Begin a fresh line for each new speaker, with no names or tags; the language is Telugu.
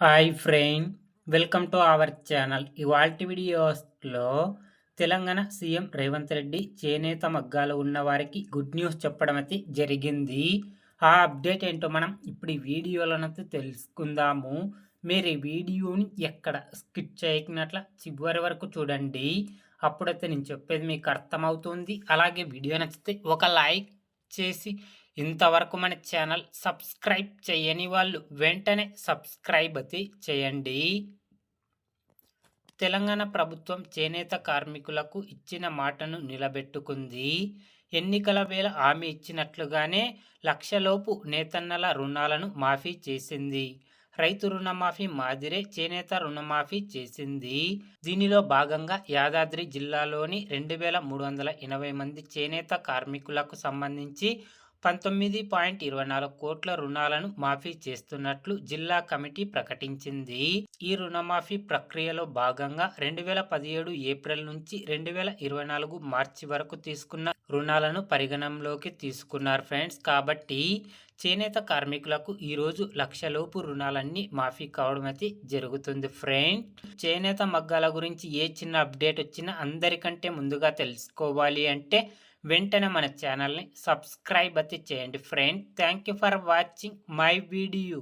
Hi friend welcome to our channel. ఇవాల్టి వీడియోస్లో తెలంగాణ సీఎం రేవంత్ రెడ్డి చేనేత మగ్గాలు ఉన్న వారికి గుడ్ న్యూస్ చెప్పడం అయితే జరిగింది. ఆ అప్డేట్ ఏంటో మనం ఇప్పుడు ఈ వీడియోలోనైతే తెలుసుకుందాము. మీరు ఈ వీడియోని ఎక్కడ స్కిప్ చేయకున్నట్ల చివరి వరకు చూడండి. అప్పుడైతే నేను చెప్పేది మీకు అర్థమవుతుంది. అలాగే వీడియో నచ్చితే ఒక లైక్ చేసి ఇంతవరకు మన ఛానల్ సబ్స్క్రైబ్ చేయని వాళ్ళు వెంటనే సబ్స్క్రైబ్ చేయండి. తెలంగాణ ప్రభుత్వం చేనేత కార్మికులకు ఇచ్చిన మాటను నిలబెట్టుకుంది. ఎన్నికల వేళ హామీ ఇచ్చినట్లుగానే లక్షలోపు నేతన్నల రుణాలను మాఫీ చేసింది. రైతు రుణమాఫీ మాదిరే చేనేత రుణమాఫీ చేసింది. దీనిలో భాగంగా యాదాద్రి జిల్లాలోని రెండు వేల మూడు వందల ఎనభై మంది చేనేత కార్మికులకు సంబంధించి పంతొమ్మిది పాయింట్ ఇరవై నాలుగు కోట్ల రుణాలను మాఫీ చేస్తున్నట్లు జిల్లా కమిటీ ప్రకటించింది. ఈ రుణమాఫీ ప్రక్రియలో భాగంగా రెండు వేల పదిహేడు ఏప్రిల్ నుంచి రెండు వేల ఇరవై నాలుగు మార్చి వరకు తీసుకున్న రుణాలను పరిగణంలోకి తీసుకున్నారు ఫ్రెండ్స్. కాబట్టి చేనేత కార్మికులకు ఈరోజు లక్షలోపు రుణాలన్నీ మాఫీ కావడం అయితే జరుగుతుంది ఫ్రెండ్ చేనేత మగ్గాల గురించి ఏ చిన్న అప్డేట్ వచ్చినా అందరికంటే ముందుగా తెలుసుకోవాలి అంటే వెంటనే మన ఛానల్ని సబ్స్క్రైబ్ అయితే చేయండి. Friend thank you for watching my video